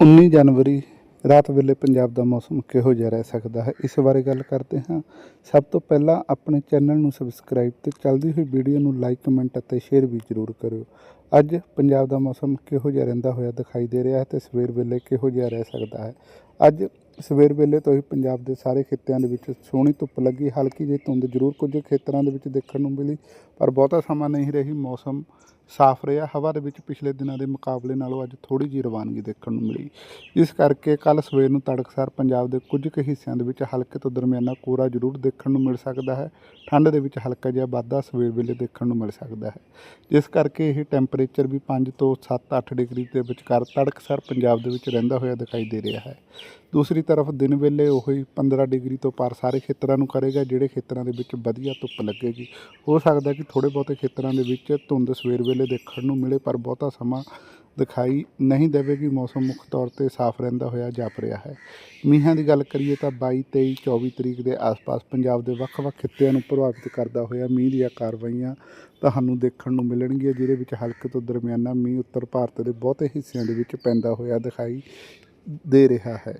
19 ਜਨਵਰੀ, ਰਾਤ ਵੇਲੇ ਪੰਜਾਬ ਦਾ ਮੌਸਮ ਕਿਹੋ ਜਿਹਾ ਰਹਿ ਸਕਦਾ ਹੈ? ਇਸ ਬਾਰੇ ਗੱਲ ਕਰਦੇ ਹਾਂ। ਸਭ ਤੋਂ ਪਹਿਲਾਂ ਆਪਣੇ ਚੈਨਲ ਨੂੰ ਸਬਸਕ੍ਰਾਈਬ ਤੇ ਚੱਲਦੀ ਹੋਈ ਵੀਡੀਓ ਨੂੰ ਲਾਈਕ ਕਮੈਂਟ ਅਤੇ ਸ਼ੇਅਰ ਵੀ ਜ਼ਰੂਰ ਕਰਿਓ। ਅੱਜ ਪੰਜਾਬ ਦਾ ਮੌਸਮ ਕਿਹੋ ਜਿਹਾ ਰਹਿੰਦਾ ਹੋਇਆ ਦਿਖਾਈ ਦੇ ਰਿਹਾ ਹੈ ਤੇ ਸਵੇਰ ਵੇਲੇ ਕਿਹੋ ਜਿਹਾ ਰਹਿ ਸਕਦਾ ਹੈ? ਅੱਜ ਸਵੇਰ ਵੇਲੇ ਤੋਂ ਹੀ ਪੰਜਾਬ ਦੇ ਸਾਰੇ ਖਿੱਤਿਆਂ ਦੇ ਵਿੱਚ ਸੋਹਣੀ ਧੁੱਪ ਲੱਗੀ, ਹਲਕੀ ਜਿਹੀ ਧੁੰਦ ਜ਼ਰੂਰ ਕੁਝ ਖੇਤਰਾਂ ਦੇ ਵਿੱਚ ਦੇਖਣ ਨੂੰ ਮਿਲੀ, ਪਰ ਬਹੁਤਾ ਸਮਾਂ ਨਹੀਂ ਰਹੀ, ਮੌਸਮ ਸਾਫ਼ ਰਿਹਾ। ਹਵਾ ਦੇ ਵਿੱਚ ਪਿਛਲੇ ਦਿਨਾਂ ਦੇ ਮੁਕਾਬਲੇ ਨਾਲੋਂ ਅੱਜ ਥੋੜੀ ਜਿਹੀ ਰਵਾਨਗੀ ਦੇਖਣ ਨੂੰ ਮਿਲੀ। ਇਸ ਕਰਕੇ ਕੱਲ ਸਵੇਰ ਨੂੰ ਤੜਕਸਾਰ ਪੰਜਾਬ ਦੇ ਕੁਝ ਕੁ ਹਿੱਸਿਆਂ ਦੇ ਵਿੱਚ ਹਲਕੇ ਤੋਂ ਦਰਮਿਆਨਾ ਕੋਰਾ ਜ਼ਰੂਰ ਦੇਖਣ ਨੂੰ ਮਿਲ ਸਕਦਾ ਹੈ। ਠੰਡ ਦੇ ਵਿੱਚ ਹਲਕਾ ਜਿਹਾ ਵਾਧਾ ਸਵੇਰ ਵੇਲੇ ਦੇਖਣ ਨੂੰ ਮਿਲ ਸਕਦਾ ਹੈ। ਜਿਸ ਕਰਕੇ ਇਹ ਟੈਂਪਰੇਚਰ ਵੀ 5 ਤੋਂ 7-8 ਡਿਗਰੀ ਦੇ ਵਿਚਕਾਰ ਤੜਕਸਾਰ ਪੰਜਾਬ ਦੇ ਵਿੱਚ ਰਹਿੰਦਾ ਹੋਇਆ ਦਿਖਾਈ ਦੇ ਰਿਹਾ ਹੈ। ਦੂਸਰੀ ਤਰਫ ਦਿਨ ਵੇਲੇ ਉਹੀ 15 ਡਿਗਰੀ ਤੋਂ ਪਾਰ ਸਾਰੇ ਖੇਤਰਾਂ ਨੂੰ ਕਰੇਗਾ, ਜਿਹੜੇ ਖੇਤਰਾਂ ਦੇ ਵਿੱਚ ਵਧੀਆ ਧੁੱਪ ਲੱਗੇਗੀ। ਹੋ ਸਕਦਾ ਕਿ ਥੋੜੇ ਬਹੁਤੇ ਖੇਤਰਾਂ ਦੇ ਵਿੱਚ ਧੁੰਦ ਸਵੇਰ ਵੇਲੇ ਦੇਖਣ ਨੂੰ ਮਿਲੇ, ਪਰ ਬਹੁਤਾ ਸਮਾਂ ਦਿਖਾਈ ਨਹੀਂ ਦੇਵੇਗੀ ਮੌਸਮ ਮੁੱਖ ਤੌਰ ਤੇ ਸਾਫ਼ ਰਹਿੰਦਾ ਹੋਇਆ ਜਾਪ ਰਿਹਾ ਹੈ। ਮੀਂਹਾਂ ਦੀ ਗੱਲ ਕਰੀਏ ਤਾਂ 22 23 24 ਤਰੀਕ ਦੇ ਆਸ-ਪਾਸ ਪੰਜਾਬ ਦੇ ਵੱਖ-ਵੱਖ ਖਿੱਤਿਆਂ ਨੂੰ ਪ੍ਰਭਾਵਿਤ ਕਰਦਾ ਹੋਇਆ ਮੀਂਹ ਦੀਆਂ ਕਾਰਵਾਈਆਂ ਤੁਹਾਨੂੰ ਦੇਖਣ ਨੂੰ ਮਿਲਣਗੀਆਂ, ਜਿਹਦੇ ਵਿੱਚ ਹਲਕੇ ਤੋਂ ਦਰਮਿਆਨਾ ਮੀਂਹ ਉੱਤਰ ਭਾਰਤ ਦੇ ਬਹੁਤੇ ਹਿੱਸਿਆਂ ਦੇ ਵਿੱਚ ਪੈਂਦਾ ਹੋਇਆ ਦਿਖਾਈ ਦੇ ਰਿਹਾ ਹੈ।